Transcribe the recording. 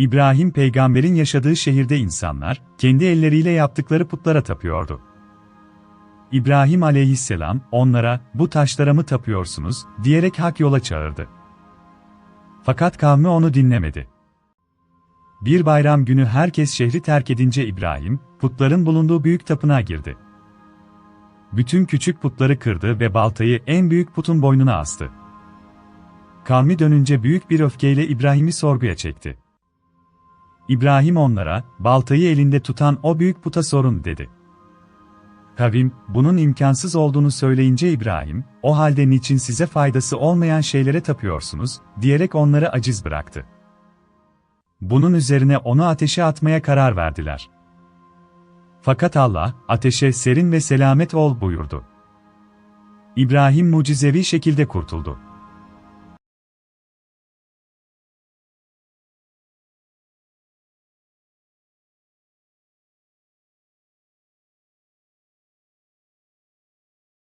İbrahim peygamberin yaşadığı şehirde insanlar, kendi elleriyle yaptıkları putlara tapıyordu. İbrahim aleyhisselam, onlara, bu taşlara mı tapıyorsunuz, diyerek hak yola çağırdı. Fakat kavmi onu dinlemedi. Bir bayram günü herkes şehri terk edince İbrahim, putların bulunduğu büyük tapınağa girdi. Bütün küçük putları kırdı ve baltayı en büyük putun boynuna astı. Kavmi dönünce büyük bir öfkeyle İbrahim'i sorguya çekti. İbrahim onlara, baltayı elinde tutan o büyük puta sorun dedi. Kavim, bunun imkansız olduğunu söyleyince İbrahim, o halde niçin size faydası olmayan şeylere tapıyorsunuz, diyerek onları aciz bıraktı. Bunun üzerine onu ateşe atmaya karar verdiler. Fakat Allah, ateşe serin ve selamet ol buyurdu. İbrahim mucizevi şekilde kurtuldu.